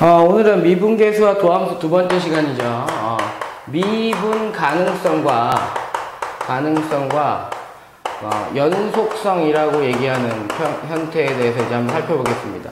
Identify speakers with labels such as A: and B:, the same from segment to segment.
A: 어, 오늘은 미분계수와 도함수 두 번째 시간이죠. 어, 미분 가능성과 가능성과 어, 연속성이라고 얘기하는 현, 현태에 대해서 이제 한번 살펴보겠습니다.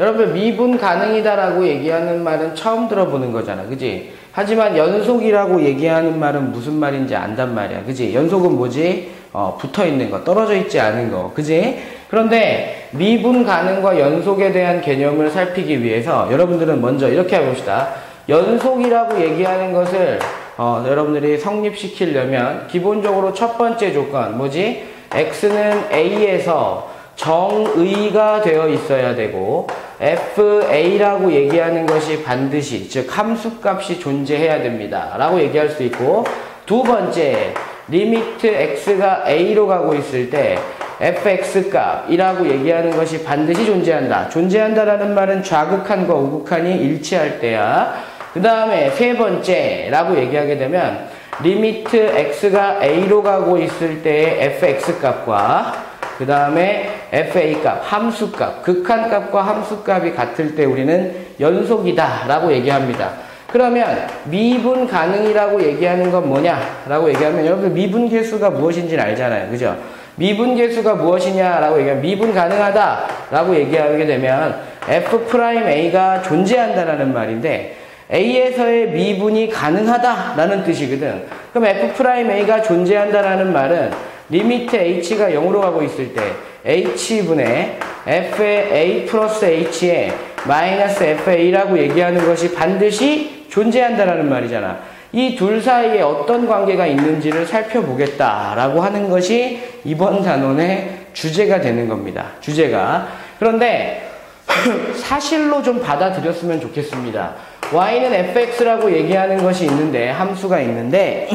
A: 여러분 미분 가능이다라고 얘기하는 말은 처음 들어보는 거잖아, 그지? 하지만 연속이라고 얘기하는 말은 무슨 말인지 안단 말이야, 그지? 연속은 뭐지? 어, 붙어 있는 거, 떨어져 있지 않은 거, 그지? 그런데 미분 가능과 연속에 대한 개념을 살피기 위해서 여러분들은 먼저 이렇게 해봅시다. 연속이라고 얘기하는 것을 어, 여러분들이 성립시키려면 기본적으로 첫 번째 조건 뭐지? x는 a에서 정의가 되어 있어야 되고 fa라고 얘기하는 것이 반드시 즉 함수값이 존재해야 됩니다 라고 얘기할 수 있고 두 번째 리미트 x가 a로 가고 있을 때 fx 값이라고 얘기하는 것이 반드시 존재한다 존재한다라는 말은 좌극한과 우극한이 일치할 때야 그 다음에 세 번째라고 얘기하게 되면 리미트 x가 a로 가고 있을 때의 fx 값과 그 다음에 fa 값, 함수 값, 극한 값과 함수 값이 같을 때 우리는 연속이다 라고 얘기합니다. 그러면 미분 가능이라고 얘기하는 건 뭐냐 라고 얘기하면 여러분 미분 계수가 무엇인지는 알잖아요. 그죠? 미분 계수가 무엇이냐라고 얘기하면 미분 가능하다 라고 얘기하게 되면 f'a가 존재한다라는 말인데 A에서의 미분이 가능하다라는 뜻이거든. 그럼 F'A가 존재한다라는 말은 리미트 H가 0으로 가고 있을 때 H분의 F의 A 플러스 H에 마이너스 FA라고 얘기하는 것이 반드시 존재한다라는 말이잖아. 이 둘 사이에 어떤 관계가 있는지를 살펴보겠다라고 하는 것이 이번 단원의 주제가 되는 겁니다. 주제가. 그런데 사실로 좀 받아들였으면 좋겠습니다. y는 fx라고 얘기하는 것이 있는데 함수가 있는데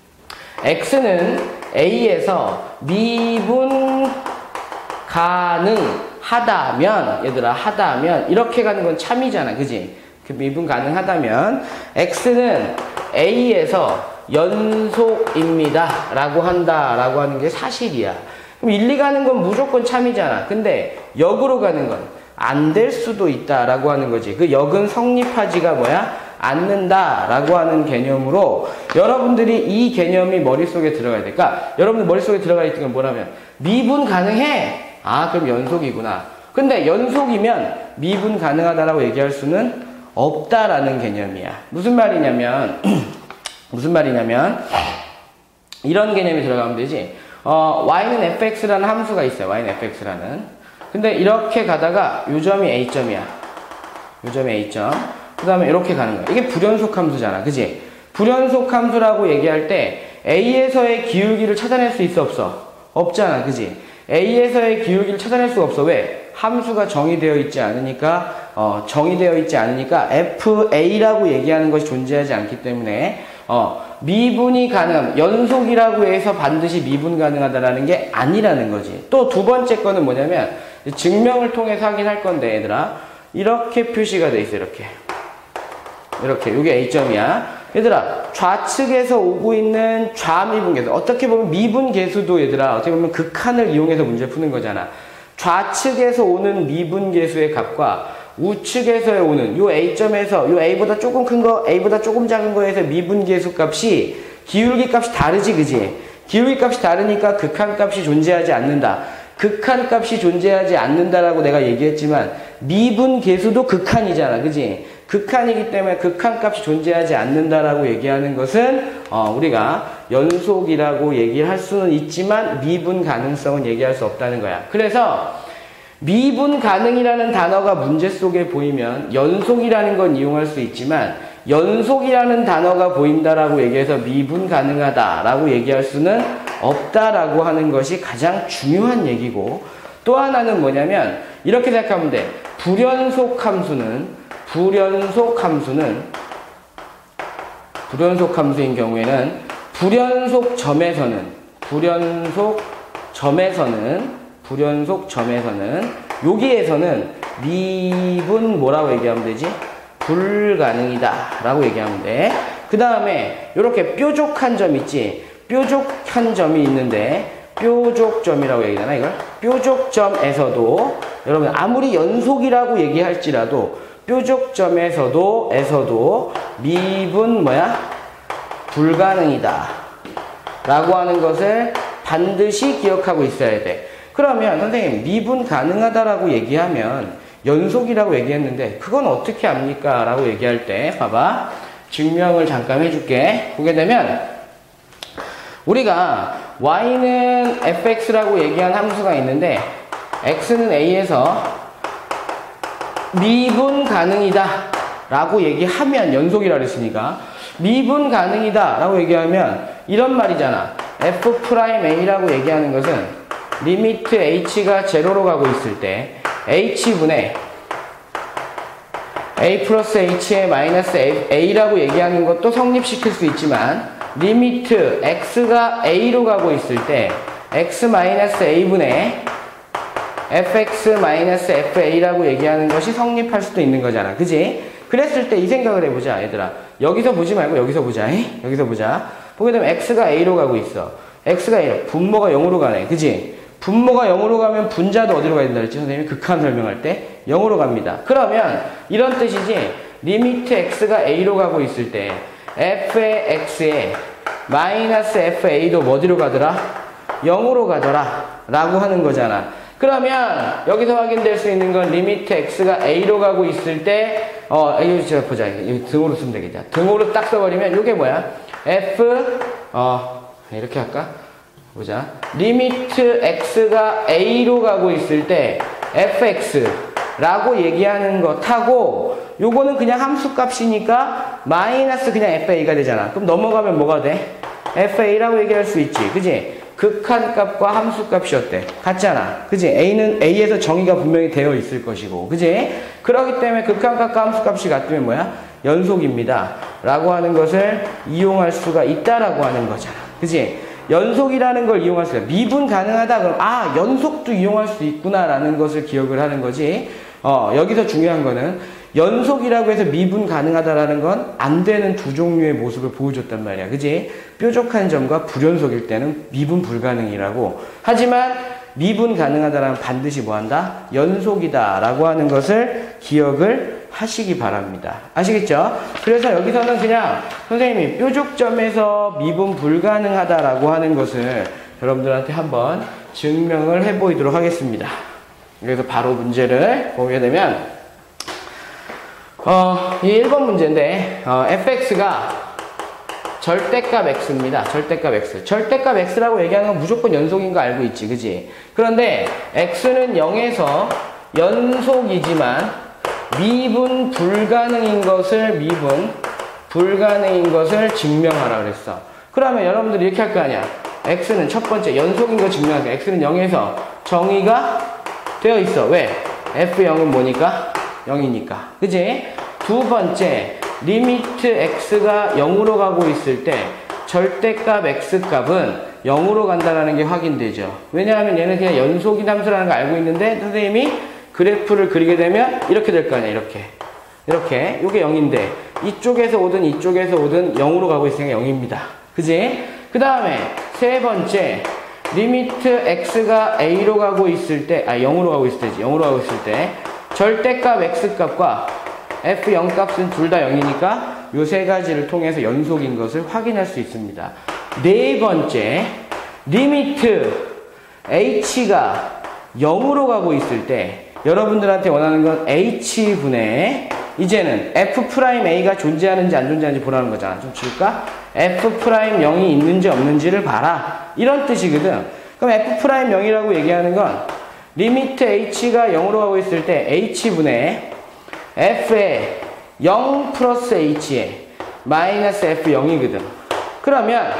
A: x는 a에서 미분 가능하다면 얘들아 하다면 이렇게 가는 건 참이잖아 그지 그 미분 가능하다면 x는 a에서 연속입니다. 라고 한다. 라고 하는 게 사실이야. 그럼 1, 2 가는 건 무조건 참이잖아. 근데 역으로 가는 건 안 될 수도 있다. 라고 하는 거지. 그 역은 성립하지가 뭐야? 않는다 라고 하는 개념으로 여러분들이 이 개념이 머릿속에 들어가야 될까? 그러니까 여러분들 머릿속에 들어가 있는 건 뭐라면 미분 가능해. 아, 그럼 연속이구나. 근데 연속이면 미분 가능하다라고 얘기할 수는 없다라는 개념이야. 무슨 말이냐면 무슨 말이냐면 이런 개념이 들어가면 되지. 어, y는 fx라는 함수가 있어요. y는 fx라는. 근데 이렇게 가다가 요 점이 a점이야. 요 점이 a점. 그 다음에 이렇게 가는 거야. 이게 불연속 함수잖아. 그지? 불연속 함수라고 얘기할 때 A에서의 기울기를 찾아낼 수 있어 없어? 없잖아. 그지? A에서의 기울기를 찾아낼 수가 없어. 왜? 함수가 정의되어 있지 않으니까 어, 정의되어 있지 않으니까 FA라고 얘기하는 것이 존재하지 않기 때문에 어, 미분이 가능, 연속이라고 해서 반드시 미분 가능하다라는 게 아니라는 거지. 또 두 번째 거는 뭐냐면 증명을 통해서 확인할 건데 얘들아. 이렇게 표시가 돼 있어 이렇게. 이렇게 이게 A점이야. 얘들아 좌측에서 오고 있는 좌미분 계수. 어떻게 보면 미분 계수도 얘들아 어떻게 보면 극한을 이용해서 문제 푸는 거잖아 좌측에서 오는 미분계수의 값과 우측에서 오는 요 A점에서 요 A보다 조금 큰 거 A보다 조금 작은 거에서 미분계수 값이 기울기 값이 다르지 그지? 기울기 값이 다르니까 극한 값이 존재하지 않는다. 극한 값이 존재하지 않는다라고 내가 얘기했지만 미분 계수도 극한이잖아 그지 극한이기 때문에 극한 값이 존재하지 않는다라고 얘기하는 것은 어, 우리가 연속이라고 얘기할 수는 있지만 미분 가능성은 얘기할 수 없다는 거야. 그래서 미분 가능이라는 단어가 문제 속에 보이면 연속이라는 건 이용할 수 있지만 연속이라는 단어가 보인다라고 얘기해서 미분 가능하다라고 얘기할 수는 없다라고 하는 것이 가장 중요한 얘기고 또 하나는 뭐냐면 이렇게 생각하면 돼. 불연속 함수는 불연속 함수는 불연속 함수인 경우에는 불연속 점에서는 불연속 점에서는 불연속 점에서는 여기에서는 미분 뭐라고 얘기하면 되지? 불가능이다 라고 얘기하면 돼. 그 다음에 이렇게 뾰족한 점 있지? 뾰족한 점이 있는데 뾰족점이라고 얘기하나 이걸? 뾰족점에서도 여러분 아무리 연속이라고 얘기할지라도 뾰족점에서도 에서도 미분 뭐야? 불가능이다. 라고 하는 것을 반드시 기억하고 있어야 돼. 그러면 선생님 미분 가능하다라고 얘기하면 연속이라고 얘기했는데 그건 어떻게 합니까? 라고 얘기할 때 봐봐. 증명을 잠깐 해줄게. 보게 되면 우리가 y는 fx라고 얘기한 함수가 있는데 x는 a에서 미분 가능이다 라고 얘기하면 연속이라 그랬으니까 미분 가능이다 라고 얘기하면 이런 말이잖아. F'a라고 얘기하는 것은 리미트 h가 제로로 가고 있을 때 h분의 a 플러스 h의 마이너스 a라고 얘기하는 것도 성립시킬 수 있지만 리미트 x가 a로 가고 있을 때 x 마이너스 a분의 fx 마이너스 fa라고 얘기하는 것이 성립할 수도 있는 거잖아. 그지? 그랬을 때 이 생각을 해보자, 얘들아. 여기서 보지 말고 여기서 보자. 이? 여기서 보자. 보게 되면 x가 a로 가고 있어. x가 a로. 분모가 0으로 가네. 그지? 분모가 0으로 가면 분자도 어디로 가야 된다 그랬지? 선생님이 극한 설명할 때 0으로 갑니다. 그러면 이런 뜻이지. 리미트 x가 a로 가고 있을 때 f의 x에 마이너스 fa도 어디로 가더라? 0으로 가더라. 라고 하는 거잖아. 그러면 여기서 확인될 수 있는 건 리미트 x가 a로 가고 있을 때 어, 이거 제가 보자. 이거 등으로 쓰면 되겠다. 등으로 딱 써버리면 이게 뭐야? f 어 이렇게 할까? 보자. 리미트 x가 a로 가고 있을 때 fx라고 얘기하는 것하고 요거는 그냥 함수 값이니까 마이너스 그냥 fa가 되잖아. 그럼 넘어가면 뭐가 돼? fa라고 얘기할 수 있지. 그지? 극한값과 함수값이 어때? 같잖아. 그지? a는 a에서 정의가 분명히 되어 있을 것이고. 그지? 그렇기 때문에 극한값과 함수값이 같으면 뭐야? 연속입니다. 라고 하는 것을 이용할 수가 있다라고 하는 거잖아. 그지? 연속이라는 걸 이용할 수가 미분 가능하다 그럼 아 연속도 이용할 수 있구나라는 것을 기억을 하는 거지. 어 여기서 중요한 거는 연속이라고 해서 미분 가능하다라는 건 안 되는 두 종류의 모습을 보여줬단 말이야. 그지? 뾰족한 점과 불연속일 때는 미분 불가능이라고. 하지만 미분 가능하다라는 반드시 뭐 한다? 연속이다라고 하는 것을 기억을 하시기 바랍니다. 아시겠죠? 그래서 여기서는 그냥 선생님이 뾰족점에서 미분 불가능하다라고 하는 것을 여러분들한테 한번 증명을 해보도록 하겠습니다. 그래서 바로 문제를 보게 되면 어, 이 1번 문제인데 어, fx가 절대값 x입니다. 절대값 x. 절대값 x라고 얘기하는 건 무조건 연속인 거 알고 있지. 그지? 그런데 x는 0에서 연속이지만 미분 불가능인 것을 미분 불가능인 것을 증명하라 그랬어. 그러면 여러분들이 이렇게 할 거 아니야. x는 첫 번째 연속인 거 증명하게. x는 0에서 정의가 되어 있어. 왜? f0은 뭐니까? 0이니까. 그지? 두 번째, 리미트 x가 0으로 가고 있을 때 절대값 x값은 0으로 간다는 게 확인되죠. 왜냐하면 얘는 그냥 연속인 함수라는 걸 알고 있는데 선생님이 그래프를 그리게 되면 이렇게 될 거 아니야. 이렇게. 이렇게. 이게 0인데 이쪽에서 오든 이쪽에서 오든 0으로 가고 있으니까 0입니다. 그지? 그 다음에 세 번째, 리미트 x가 a로 가고 있을 때, 아, 0으로 가고 있을 때지. 0으로 가고 있을 때 절대값 x값과 f0 값은 둘 다 0이니까 요 세 가지를 통해서 연속인 것을 확인할 수 있습니다. 네 번째, 리미트 h가 0으로 가고 있을 때 여러분들한테 원하는 건 h분의 이제는 f'a가 존재하는지 안 존재하는지 보라는 거잖아. 좀 줄까? f'0이 있는지 없는지를 봐라. 이런 뜻이거든. 그럼 f'0이라고 얘기하는 건 리미트 h가 0으로 가고 있을 때 h분의 f의 0 플러스 h에 마이너스 f0이거든. 그러면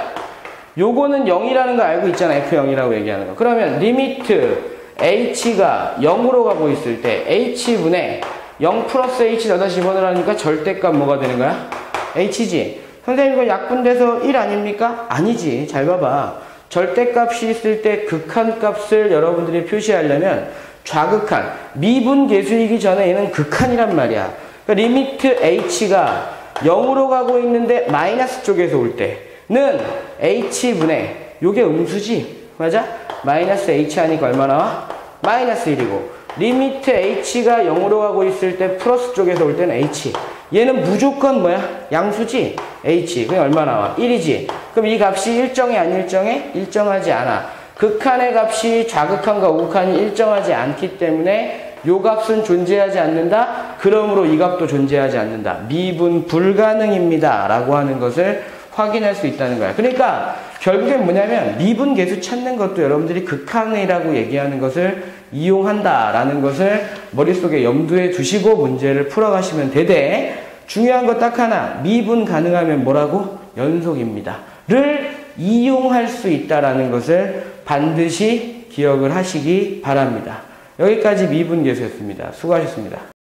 A: 요거는 0이라는 거 알고 있잖아. f0이라고 얘기하는 거. 그러면 리미트 h가 0으로 가고 있을 때 h분의 0 플러스 h 넣다 집어넣으니까 절대값 뭐가 되는 거야? h지. 선생님 이거 약분돼서 1 아닙니까? 아니지. 잘 봐봐. 절대값이 있을 때 극한값을 여러분들이 표시하려면 좌극한 미분 계수이기 전에 얘는 극한이란 말이야. 그러니까 리미트 h가 0으로 가고 있는데 마이너스 쪽에서 올 때는 h분의 요게 음수지. 맞아? 마이너스 h 하니까 얼마 나와? 마이너스 1이고 리미트 h가 0으로 가고 있을 때 플러스 쪽에서 올 때는 h. 얘는 무조건 뭐야? 양수지? h. 그럼 얼마 나와? 1이지. 그럼 이 값이 일정해 안 일정해? 일정하지 않아. 극한의 값이 좌극한과 우극한이 일정하지 않기 때문에 요 값은 존재하지 않는다. 그러므로 이 값도 존재하지 않는다. 미분 불가능입니다. 라고 하는 것을 확인할 수 있다는 거야. 그러니까 결국엔 뭐냐면 미분 계수 찾는 것도 여러분들이 극한이라고 얘기하는 것을 이용한다라는 것을 머릿속에 염두에 두시고 문제를 풀어가시면 되되 중요한 거딱 하나 미분 가능하면 뭐라고? 연속입니다. 를 이용할 수 있다라는 것을 반드시 기억을 하시기 바랍니다. 여기까지 미분 계수였습니다. 수고하셨습니다.